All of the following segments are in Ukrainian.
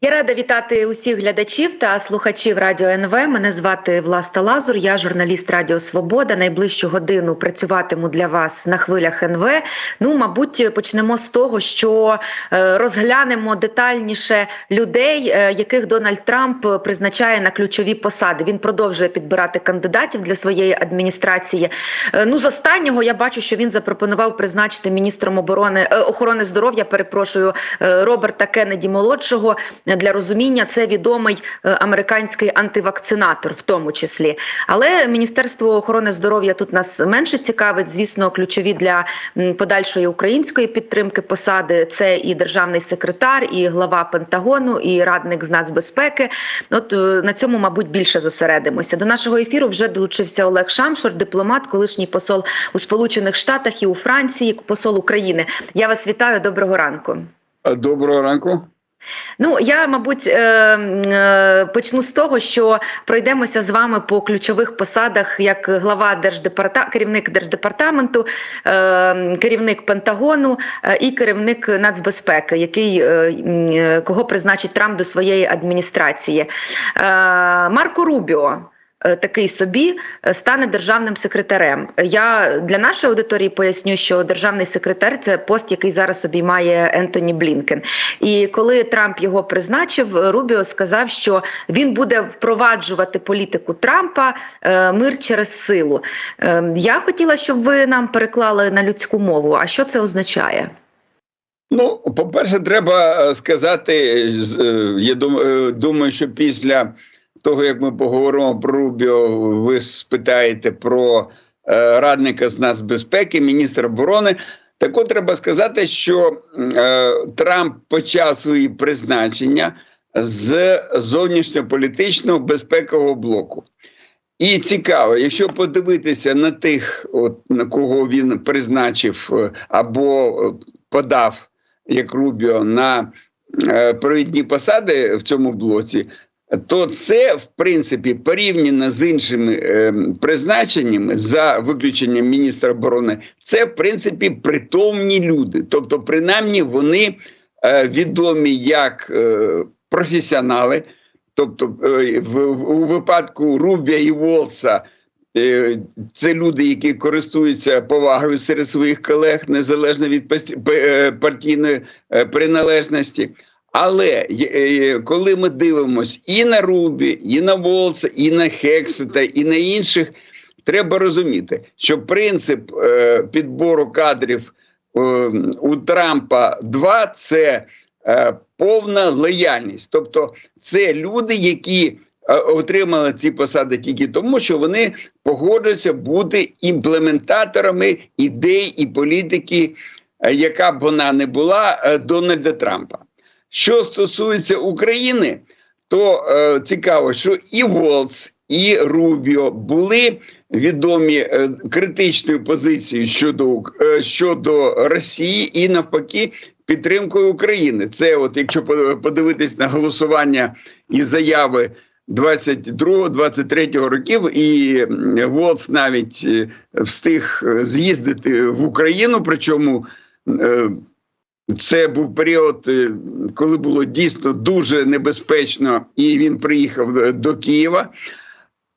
Я рада вітати усіх глядачів та слухачів Радіо НВ. Мене звати Власта Лазур. Я журналіст Радіо Свобода. Найближчу годину працюватиму для вас на хвилях НВ. Ну, мабуть, почнемо з того, що е, розглянемо детальніше людей, е, яких Дональд Трамп призначає на ключові посади. Він продовжує підбирати кандидатів для своєї адміністрації. Е, Ну, з останнього я бачу, що він запропонував призначити міністром оборони охорони здоров'я. Перепрошую Роберта Кеннеді молодшого. Для розуміння це відомий е, американський антивакцинатор, в тому числі. Але Міністерство охорони здоров'я тут нас менше цікавить. Звісно, ключові для подальшої української підтримки посади це і державний секретар, і глава Пентагону, і радник з нацбезпеки. От е, на цьому, мабуть, більше зосередимося. До нашого ефіру вже долучився Олег Шамшур, дипломат, колишній посол у Сполучених Штатах і у Франції, посол України. Я вас вітаю. Доброго ранку. Доброго ранку. Ну я мабуть е, е, почну з того, що пройдемося з вами по ключових посадах, як глава держдепарта, керівник держдепартаменту, е, керівник Пентагону і керівник нацбезпеки, який кого призначить Трамп до своєї адміністрації. Марко Рубіо. Е, Такий собі е, стане державним секретарем. Я для нашої аудиторії поясню, що державний секретар це пост, який зараз обіймає Ентоні Блінкен. І коли Трамп його призначив, Рубіо сказав, що він буде впроваджувати політику Трампа е, мир через силу. Я хотіла, щоб ви нам переклали на людську мову. А що це означає? Ну, по-перше, треба е, сказати, я думаю, що після того, як ми поговоримо про Рубіо, ви спитаєте про е, радника з нацбезпеки, міністра оборони. Так от треба сказати, що е, Трамп почав свої призначення з зовнішньополітичного безпекового блоку. І цікаво, якщо подивитися на тих, от, на кого він призначив е, або подав як Рубіо на провідні посади в цьому блоці, то це в принципі порівняно з іншими е, призначеннями за виключенням міністра оборони, це в принципі притомні люди. Тобто, принаймні, вони е, відомі як е, професіонали. Тобто, е, в, у випадку Рубія і Волца е, це люди, які користуються повагою серед своїх колег, незалежно від е, партійної е, приналежності. Але е, е, коли ми дивимося і на Рубі, і на Волца, і на Хексета, і на інших, треба розуміти, що принцип е, підбору кадрів у Трампа 2 це повна лояльність. Тобто, це люди, які отримали ці посади тільки тому, що вони погоджуються бути імплементаторами ідей і політики, яка б вона не була, Дональда Трампа. Що стосується України, то е, цікаво, що і Волц, і Рубіо були відомі е, критичною позицією щодо, е, щодо Росії і навпаки підтримкою України. Це, от якщо по- подивитись на голосування і заяви 22-23 років, і Волц навіть е, встиг е, з'їздити в Україну, причому. Це був період, е, коли було дійсно дуже небезпечно, і він приїхав е, до Києва.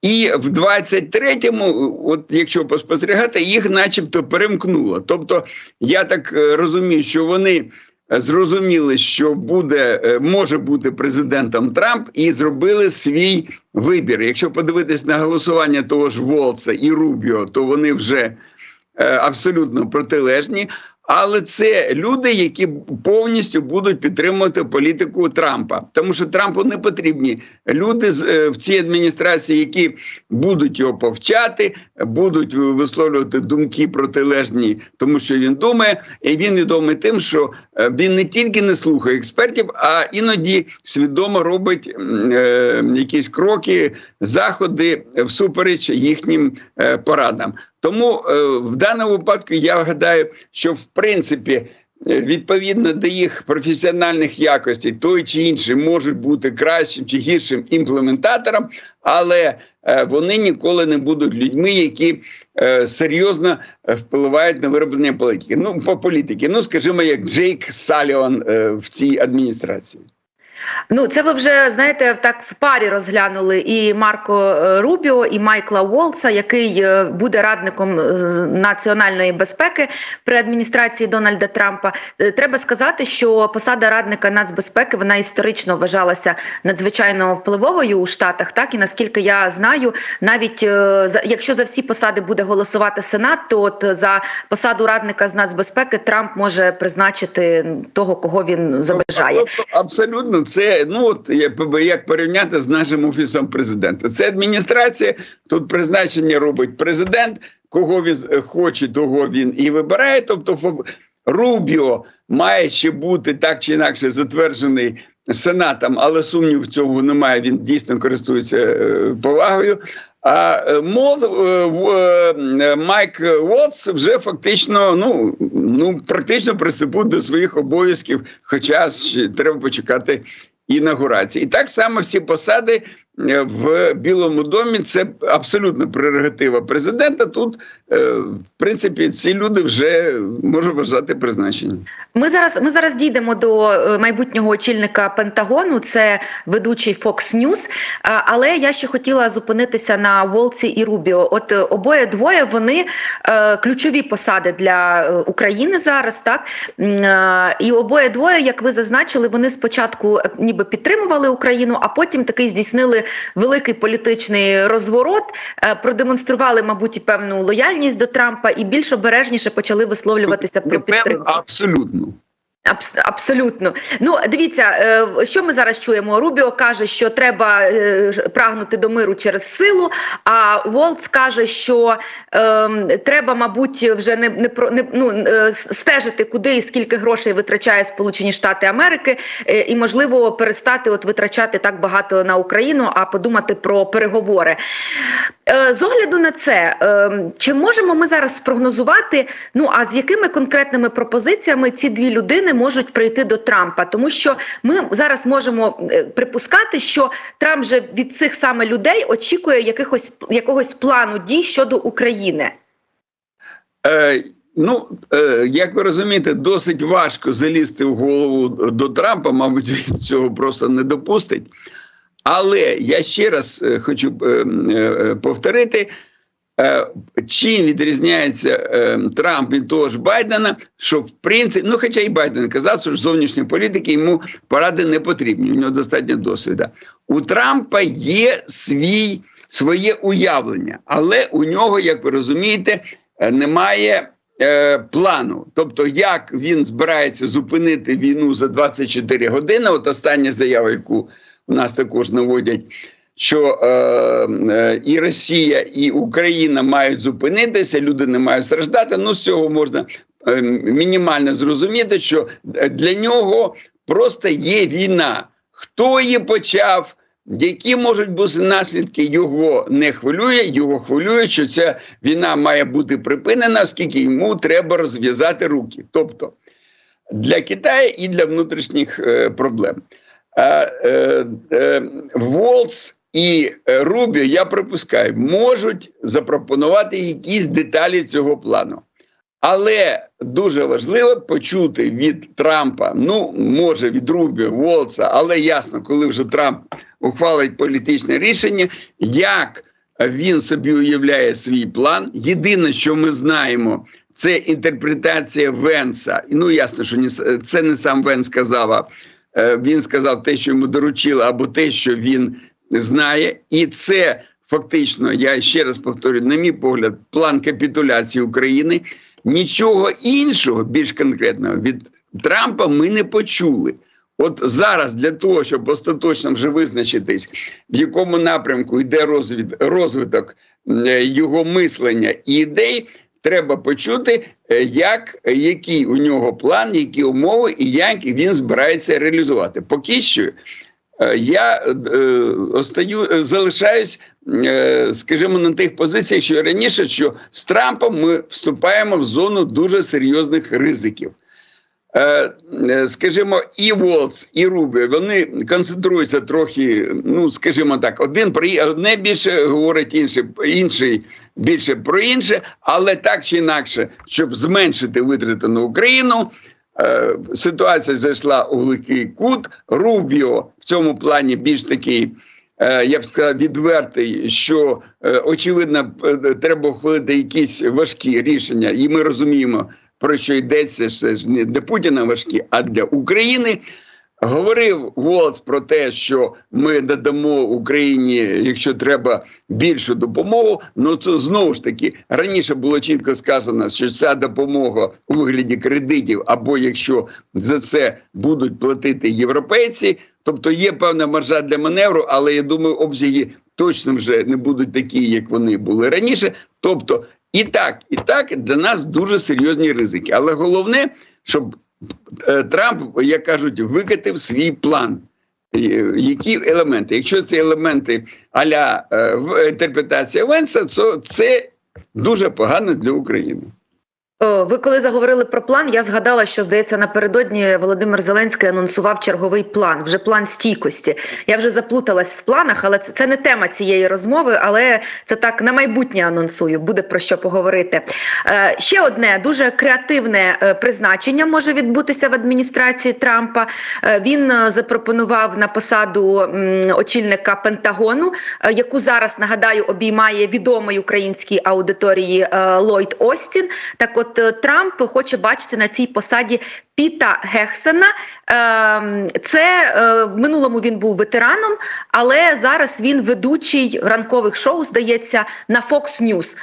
І в 23-му, от якщо поспостерігати, їх начебто перемкнуло. Тобто, я так е, розумію, що вони зрозуміли, що буде, може бути президентом Трамп, і зробили свій вибір. Якщо подивитись на голосування того ж Волца і Рубіо, то вони вже абсолютно протилежні. Але це люди, які повністю будуть підтримувати політику Трампа, тому що Трампу не потрібні люди е, в цій адміністрації, які будуть його повчати, будуть висловлювати думки протилежні, тому що він думає, і він відомий тим, що е, він не тільки не слухає експертів, а іноді свідомо робить е, якісь кроки, заходи всупереч їхнім порадам. Тому е, в даному випадку я гадаю, що в принципі. е, Відповідно до їх професіональних якостей, той чи інший можуть бути кращим чи гіршим імплементатором, але е, вони ніколи не будуть людьми, які серйозно впливають на вироблення політики. Ну, по політики. Ну, скажімо, як Джейк Саліван в цій адміністрації. Ну, це ви вже знаєте, так в парі розглянули і Марко е, Рубіо, і Майкла Уолтса, який е, буде радником з національної безпеки при адміністрації Дональда Трампа. Е, Треба сказати, що посада радника нацбезпеки вона історично вважалася надзвичайно впливовою у Штатах. Так і наскільки я знаю, навіть е, якщо за всі посади буде голосувати Сенат, то от за посаду радника з нацбезпеки Трамп може призначити того, кого він забажає. Тобто, абсолютно, це ну от як, порівняти з нашим офісом президента. Це адміністрація. Тут призначення робить президент. Кого він е, хоче, того він і вибирає. Тобто, Рубіо має ще бути так чи інакше затверджений сенатом, але сумнів цього немає. Він дійсно користується е, повагою. А е, Мол, е, е, Майк Уотс вже фактично ну, ну практично приступив до своїх обов'язків, хоча треба почекати інаугурації. І так само всі посади в Білому домі це абсолютно прерогатива президента. Тут, е, в принципі, ці люди вже можу вважати призначені. Ми зараз ми зараз дійдемо до е, майбутнього очільника Пентагону. Це ведучий Fox News. Але я ще хотіла зупинитися на Волці і Рубіо. От е, обоє двоє вони е, ключові посади для е, України зараз. Так е, і обоє двоє, як ви зазначили, вони спочатку е, ніби підтримували Україну, а потім таки здійснили великий політичний розворот, е, продемонстрували, мабуть, і певну лояльність до Трампа і більш обережніше почали висловлюватися про підтримку. абсолютно. Абс- Абсолютно. Ну, дивіться, е, що ми зараз чуємо? Рубіо каже, що треба е, прагнути до миру через силу. А Волц каже, що е, треба, мабуть, вже не, не про не ну е, стежити, куди і скільки грошей витрачає Сполучені Штати Америки, і можливо перестати от витрачати так багато на Україну, а подумати про переговори. Е, З огляду на це, е, чи можемо ми зараз спрогнозувати, ну а з якими конкретними пропозиціями ці дві людини можуть прийти до Трампа? Тому що ми зараз можемо е, припускати, що Трамп же від цих саме людей очікує якихось якогось плану дій щодо України. Е, ну, е, як ви розумієте, досить важко залізти в голову до Трампа, мабуть, він цього просто не допустить. Але я ще раз е, хочу е, е, повторити, чим відрізняється е, Трамп від того ж Байдена, що в принципі, ну хоча і Байден казав, що ж зовнішньої політики йому поради не потрібні, у нього достатньо досвіду. У Трампа є свій, своє уявлення, але у нього, як ви розумієте, е, немає е, плану. Тобто, як він збирається зупинити війну за 24 години, от остання заява, яку у нас також наводять, що е, е, і Росія, і Україна мають зупинитися, люди не мають страждати. Ну, з цього можна е, мінімально зрозуміти, що е, для нього просто є війна. Хто її почав? Які можуть бути наслідки, його не хвилює. Його хвилює, що ця війна має бути припинена, оскільки йому треба розв'язати руки. Тобто для Китаю і для внутрішніх е, проблем. Е, е, Волц і е, Рубіо, я припускаю, можуть запропонувати якісь деталі цього плану. Але дуже важливо почути від Трампа, ну може від Рубіо, Волца, але ясно, коли вже Трамп ухвалить політичне рішення, як він собі уявляє свій план. Єдине, що ми знаємо, це інтерпретація Венса. Ну ясно, що це не сам Венс сказав, а е, він сказав те, що йому доручили, або те, що він знає, і це фактично, я ще раз повторюю, на мій погляд, план капітуляції України. Нічого іншого, більш конкретного, від Трампа ми не почули. От зараз для того, щоб остаточно вже визначитись, в якому напрямку йде розвід, розвиток е, його мислення і ідей, треба почути, е, як, який у нього план, які умови і як він збирається реалізувати. Поки що е, я е, остаю, е, залишаюсь, е, скажімо, на тих позиціях, що раніше, що з Трампом ми вступаємо в зону дуже серйозних ризиків. Е, е, Скажімо, і Волц, і Рубіо, вони концентруються трохи, ну скажімо так, один про одне більше говорить інше, інший більше про інше, але так чи інакше, щоб зменшити витрати на Україну. Е, Ситуація зайшла у великий кут. Рубіо в цьому плані більш такий, е, я б сказав, відвертий, що е, очевидно треба ухвалити якісь важкі рішення, і ми розуміємо, про що йдеться це ж не для Путіна важкі, а для України. Говорив Волц про те, що ми надамо Україні, якщо треба, більшу допомогу. Ну це знову ж таки раніше було чітко сказано, що ця допомога у вигляді кредитів, або якщо за це будуть платити європейці, тобто є певна маржа для маневру, але я думаю, обсяги точно вже не будуть такі, як вони були раніше. Тобто, і так, і так для нас дуже серйозні ризики. Але головне, щоб Трамп, як кажуть, викатив свій план. Е, Які елементи? Якщо це елементи аля е, інтерпретація Венса, то це дуже погано для України. О, Ви коли заговорили про план, я згадала, що здається напередодні Володимир Зеленський анонсував черговий план, вже план стійкості. Я вже заплуталась в планах, але це, це не тема цієї розмови. Але це так на майбутнє анонсую. Буде про що поговорити. Е, ще одне дуже креативне е, призначення може відбутися в адміністрації Трампа. Е, він е, запропонував на посаду очільника Пентагону, е, яку зараз нагадаю обіймає відомий українській аудиторії е, Ллойд Остін. Так, от е, Трамп хоче бачити на цій посаді Піта Гексена. Ем, Це е, в минулому він був ветераном, але зараз він ведучий ранкових шоу, здається, на Fox News.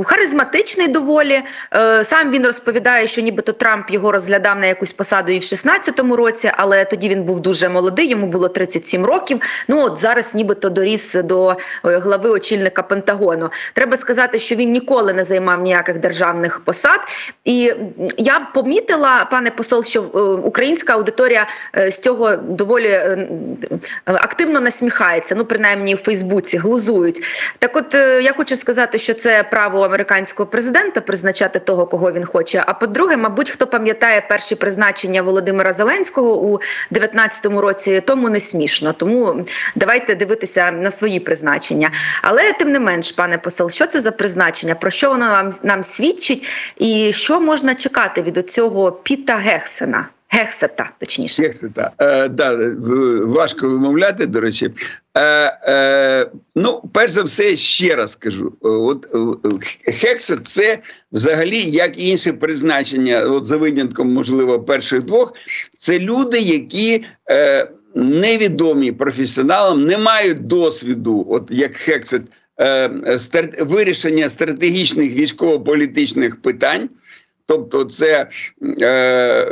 Е, Харизматичний доволі. Е, Сам він розповідає, що нібито Трамп його розглядав на якусь посаду і в 16-му році, але тоді він був дуже молодий, йому було 37 років. Ну от зараз нібито доріс до глави очільника Пентагону. Треба сказати, що він ніколи не займав ніяких державних посад. І я помітила, пане посол, що е, українська аудиторія е, з цього доволі е, активно насміхається. Ну, принаймні в Фейсбуці глузують. Так, от я хочу сказати, що це право американського президента призначати того, кого він хоче. А по-друге, мабуть, хто пам'ятає перші призначення Володимира Зеленського у 19-му році, тому не смішно. Тому давайте дивитися на свої призначення. Але тим не менш, пане посол, що це за призначення? Про що воно нам, нам свідчить, і що можна чекати від цього Піта Гексена? Гексета, точніше. Гексета. Е, да, важко вимовляти, до речі. Е, е, ну, перш за все, ще раз скажу: Е, от е, Хексет це взагалі, як і інші призначення, от за винятком, можливо, перших двох, це люди, які. Е, Невідомі професіоналам, не мають досвіду, от як Хексет, е, стар- вирішення стратегічних військово-політичних питань. Тобто, це е,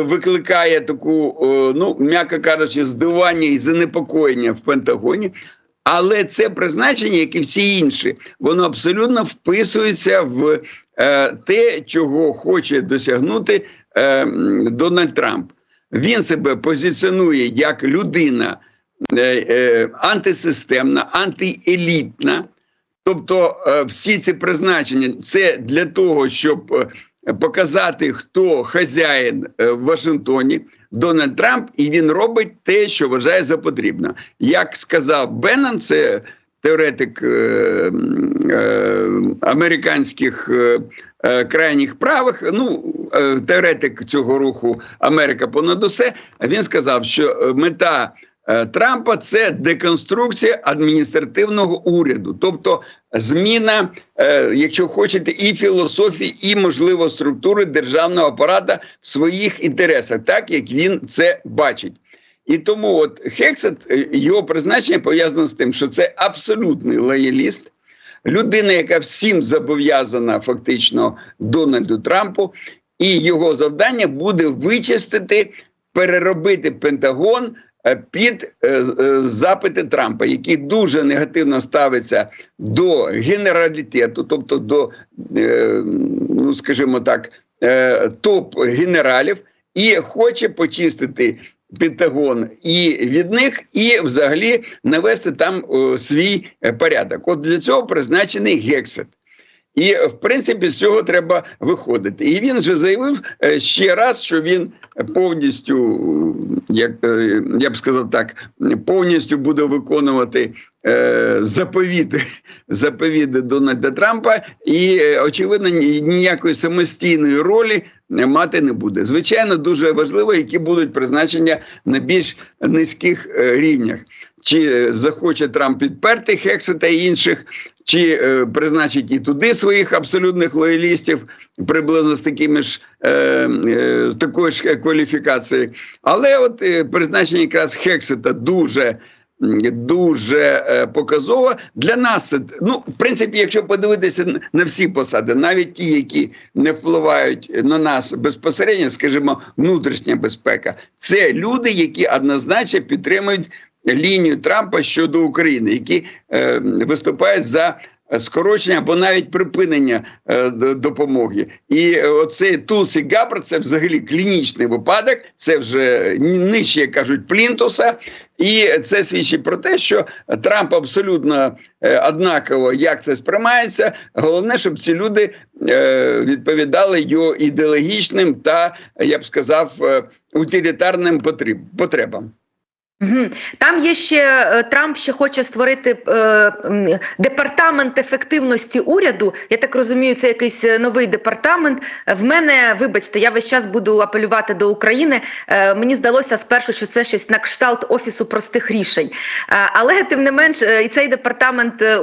викликає таку, е, ну м'яко кажучи, здивування і занепокоєння в Пентагоні. Але це призначення, як і всі інші, воно абсолютно вписується в е, те, чого хоче досягнути е, Дональд Трамп. Він себе позиціонує як людина е, е, антисистемна, антиелітна. Тобто е, всі ці призначення це для того, щоб е, показати, хто хазяїн е, в Вашингтоні, Дональд Трамп, і він робить те, що вважає за потрібно. Як сказав Беннон, це теоретик е, е, американських е, е, крайніх правих, ну е, теоретик цього руху Америка понад усе. Він сказав, що мета Трампа це деконструкція адміністративного уряду, тобто зміна, е, якщо хочете, і філософії, і можливо структури державного апарата в своїх інтересах, так як він це бачить. І тому от Хексет, е, його призначення пов'язано з тим, що це абсолютний лояліст, людина, яка всім зобов'язана фактично Дональду Трампу, і його завдання буде вичистити, переробити Пентагон е, під е, е, запити Трампа, який дуже негативно ставиться до генералітету, тобто до, е, ну скажімо так, е, топ-генералів, і хоче почистити. Пентагон і від них, і взагалі навести там свій е, порядок. От для цього призначений гексет. І в принципі з цього треба виходити. І він же заявив е, ще раз, що він повністю, як е, я б сказав так, повністю буде виконувати е, заповіти, заповіти Дональда Трампа, і очевидно, ні- ніякої самостійної ролі мати не буде. Звичайно, дуже важливо, які будуть призначення на більш низьких рівнях. Чи е, захоче Трамп підперти Хексета і інших, чи е, призначить і туди своїх абсолютних лоялістів, приблизно з такими ж е, е, такою ж кваліфікацією. Але от е, призначення якраз Хексета дуже. Дуже е, показово для нас. Ну, в принципі, якщо подивитися на всі посади, навіть ті, які не впливають на нас безпосередньо, скажімо, внутрішня безпека, це люди, які однозначно підтримують лінію Трампа щодо України, які е, виступають за скорочення або навіть припинення е, допомоги. І е, оцей Тулсі Габр це взагалі клінічний випадок, це вже нижче, як кажуть, плінтуса. І це свідчить про те, що Трамп абсолютно е, однаково, як це сприймається. Головне, щоб ці люди е, відповідали його ідеологічним та, я б сказав, утилітарним потреб, потребам. Там є ще е, Трамп ще хоче створити е, департамент ефективності уряду. Я так розумію, це якийсь е, новий департамент. В мене, вибачте, я весь час буду апелювати до України. Е, мені здалося спершу, що це щось на кшталт офісу простих рішень. Е, але тим не менш, е, і цей департамент е,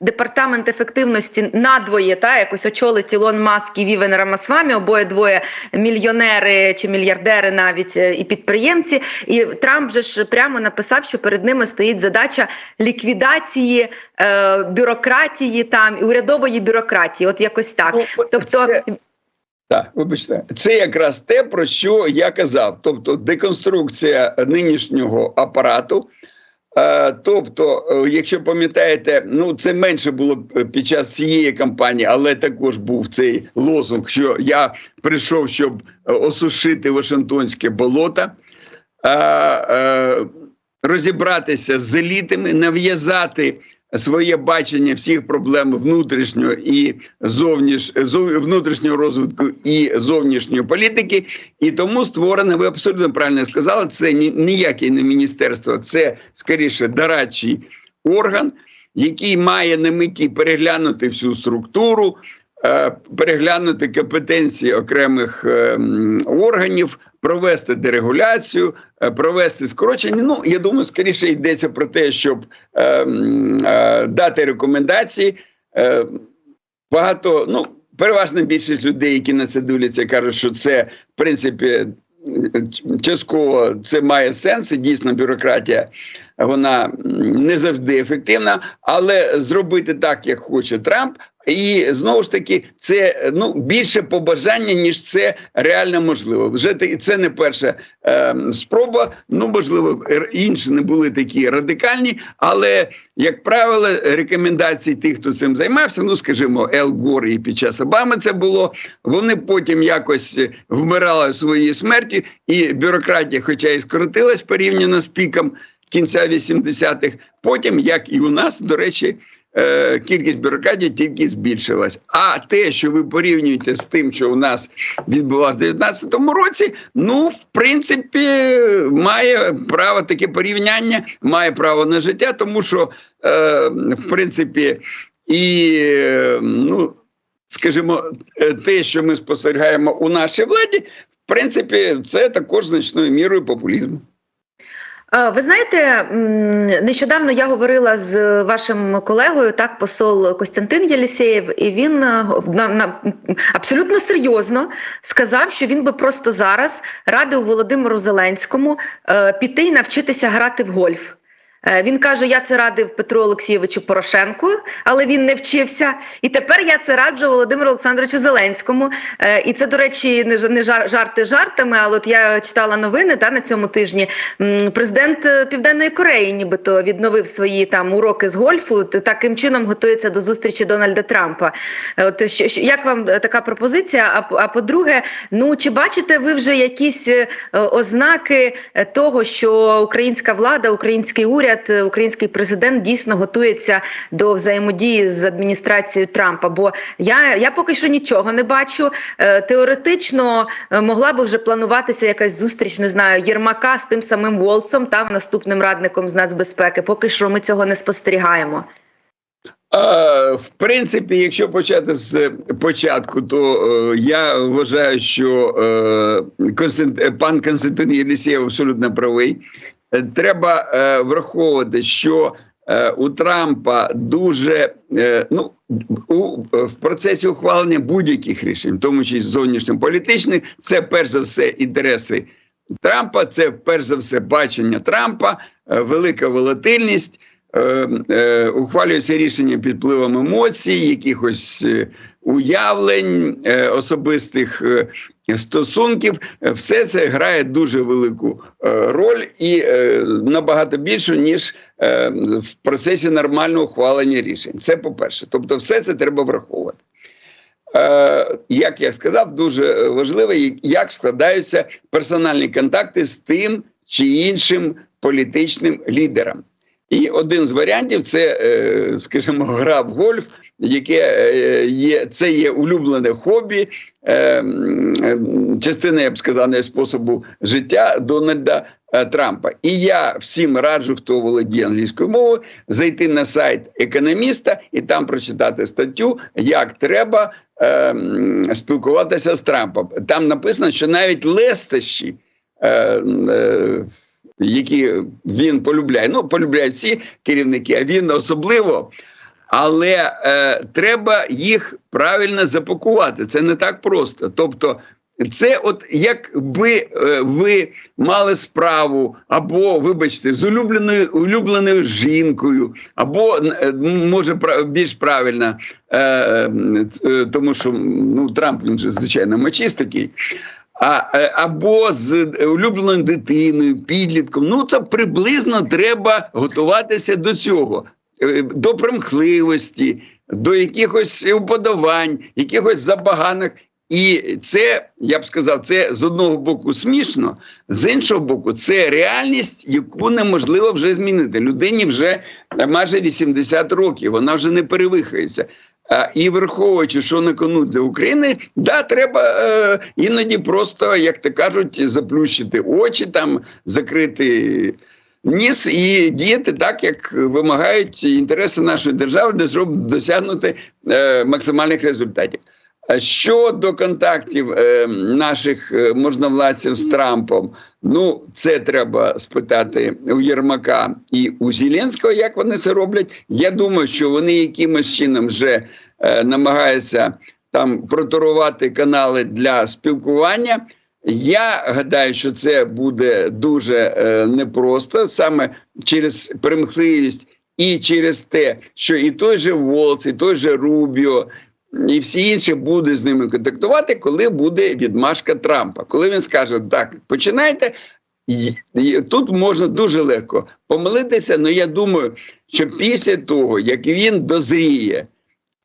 департамент ефективності надвоє та якось очолить Ілон Маск і Вівен Рамасвамі, обоє двоє мільйонери чи мільярдери навіть і підприємці. І Трамп же ж прямо написав, що перед ними стоїть задача ліквідації е, бюрократії там і урядової бюрократії. От якось так. Ну, Тобто, це- Так, вибачте, це якраз те, про що я казав. Тобто, деконструкція нинішнього апарату. Е, Тобто, е, якщо пам'ятаєте, ну це менше було е, під час цієї кампанії, але також був цей лозунг, що я прийшов, щоб осушити Вашингтонське болото, розібратися з елітами, нав'язати своє бачення всіх проблем внутрішнього і зовніш... зов- внутрішнього розвитку і зовнішньої політики. І тому створено, ви абсолютно правильно сказали, це ні- ніяке не міністерство, це скоріше дорадчий орган, який має на меті переглянути всю структуру. Е, Переглянути компетенції окремих е, органів, провести дерегуляцію, е, провести скорочення. Ну я думаю, скоріше йдеться про те, щоб дати рекомендації. Багато, ну переважна більшість людей, які на це дивляться, кажуть, що це в принципі частково це має сенс. і Дійсно, бюрократія вона не завжди ефективна, але зробити так, як хоче Трамп. І знову ж таки, це ну більше побажання, ніж це реально можливо. Вже це не перша е, спроба. Ну можливо, інші не були такі радикальні, але як правило, рекомендації тих, хто цим займався, ну скажімо, Ел Гор і під час Обами це було. Вони потім якось вмирали своєю смертю, і бюрократія, хоча і скоротилась порівняно з піком кінця 80-х, потім, як і у нас, до речі. Е, Кількість бюрократії тільки збільшилась. А те, що ви порівнюєте з тим, що у нас відбувалося в 2019 році, ну в принципі має право таке порівняння, має право на життя, тому що е, в принципі і ну скажімо, е, те, що ми спостерігаємо у нашій владі, в принципі, це також значною мірою популізму. Ви знаєте, нещодавно я говорила з вашим колегою, так, посол Костянтин Єлісєєв, і він е, на, на, абсолютно серйозно сказав, що він би просто зараз радив Володимиру Зеленському е, піти і навчитися грати в гольф. Е, Він каже: я це радив Петру Олексійовичу Порошенку, але він не вчився. І тепер я це раджу Володимиру Олександровичу Зеленському. Е, І це, до речі, не жарти жартами. Але от я читала новини та на цьому тижні. Президент е, Південної Кореї, нібито відновив свої там уроки з гольфу. Таким чином готується до зустрічі Дональда Трампа. От що- як вам така пропозиція? А а по-друге, ну чи бачите ви вже якісь ознаки того, що українська влада, український уряд уряд, е, український президент дійсно готується до взаємодії з адміністрацією Трампа. Бо я, я поки що нічого не бачу. Е, Теоретично е, могла би вже плануватися якась зустріч, не знаю, Єрмака з тим самим Волцом, там наступним радником з нацбезпеки. Поки що ми цього не спостерігаємо. А, В принципі, якщо почати з початку, то е, я вважаю, що е, Констант- пан Константин Єлісєєв абсолютно правий. Е, Треба е, враховувати, що е, у Трампа дуже е, ну у в процесі ухвалення будь-яких рішень, в тому числі зовнішньополітичних, це перш за все інтереси Трампа. Це перш за все бачення Трампа, е, велика волатильність. Е, е, ухвалюються рішення під впливом емоцій, якихось е, уявлень, особистих стосунків. Все це грає дуже велику роль і набагато більшу, ніж в процесі нормального ухвалення рішень. Це по-перше. Тобто, все це треба враховувати. Як я сказав, дуже важливо, як складаються персональні контакти з тим чи іншим політичним лідером. І один з варіантів це, е, скажімо, гра в гольф, яке е, є це є улюблене хобі, е, частина, я б сказав, способу життя Дональда Трампа. І я всім раджу, хто володіє англійською мовою, зайти на сайт економіста і там прочитати статтю, як треба спілкуватися з Трампом. Там написано, що навіть лестощі. Які він полюбляє. Ну, полюбляють всі керівники, а він особливо. Але е, треба їх правильно запакувати. Це не так просто. Тобто, це, от якби е, ви мали справу, або, вибачте, з улюбленою улюбленою жінкою, або е, може пра- більш правильно, е, е, тому що ну, Трамп він же звичайно мачіст такий. А, е, або з улюбленою дитиною, підлітком. Ну, це приблизно треба готуватися до цього, Е, до примхливості, до якихось уподобань, якихось забаганок. І це, я б сказав, це з одного боку смішно, з іншого боку, це реальність, яку неможливо вже змінити. Людині вже майже 80 років, вона вже не перевихається. І враховуючи, що на кону для України, да, треба е, іноді просто, як то кажуть, заплющити очі, там закрити ніс і діяти так, як вимагають інтереси нашої держави, щоб досягнути е, максимальних результатів. А Щодо контактів е, наших е, можновладців з Трампом, ну це треба спитати у Єрмака і у Зеленського, як вони це роблять. Я думаю, що вони якимось чином вже е, намагаються там проторувати канали для спілкування. Я гадаю, що це буде дуже е, непросто саме через примхливість і через те, що і той же Волц, і той же Рубіо, і всі інші будуть з ними контактувати, коли буде відмашка Трампа. Коли він скаже, так, починайте. І, тут можна дуже легко помилитися, але я думаю, що після того, як він дозріє,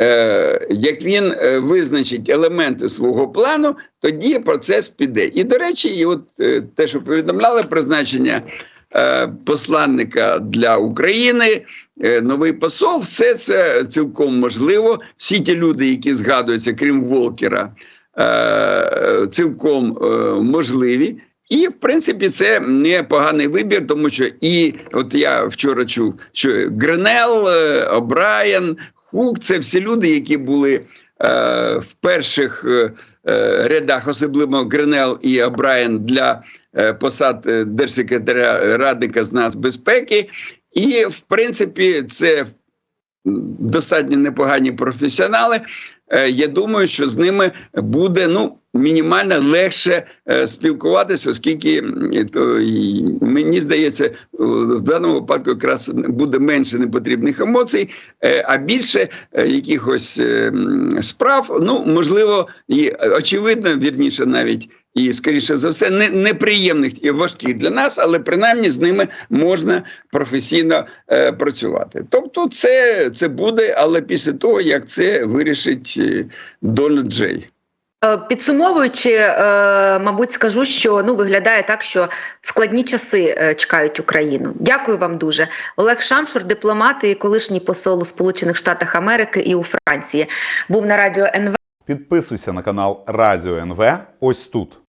е, як він е, визначить елементи свого плану, тоді процес піде. І, до речі, і от е, те, що повідомляли призначення е, посланника для України, е, новий посол, все це цілком можливо. Всі ті люди, які згадуються, крім Волкера, е, цілком е, можливі. І в принципі це не поганий вибір, тому що і от я вчора чув, що Гренел, е, О'Брайен, Хук це всі люди, які були е, в перших е, е, рядах, особливо Гринел і Обраєн для е, посад е, держсекретаря радника з нацбезпеки. І в принципі, це достатньо непогані професіонали. Е, Я думаю, що з ними буде ну мінімально легше е, спілкуватися, оскільки то мені здається, в даному випадку якраз буде менше непотрібних емоцій, е, а більше якихось е, справ. Ну можливо, і очевидно, вірніше, навіть і скоріше за все, не неприємних і важких для нас, але принаймні з ними можна професійно е, працювати. Тобто, це, це буде, але після того як це вирішить е, Дональд Джей. Е, Підсумовуючи, е, мабуть, скажу, що ну виглядає так, що складні часи чекають Україну. Дякую вам дуже. Олег Шамшур, дипломат і колишній посол у Сполучених Штатах Америки і у Франції, був на радіо НВ. Підписуйся на канал Радіо НВ ось тут.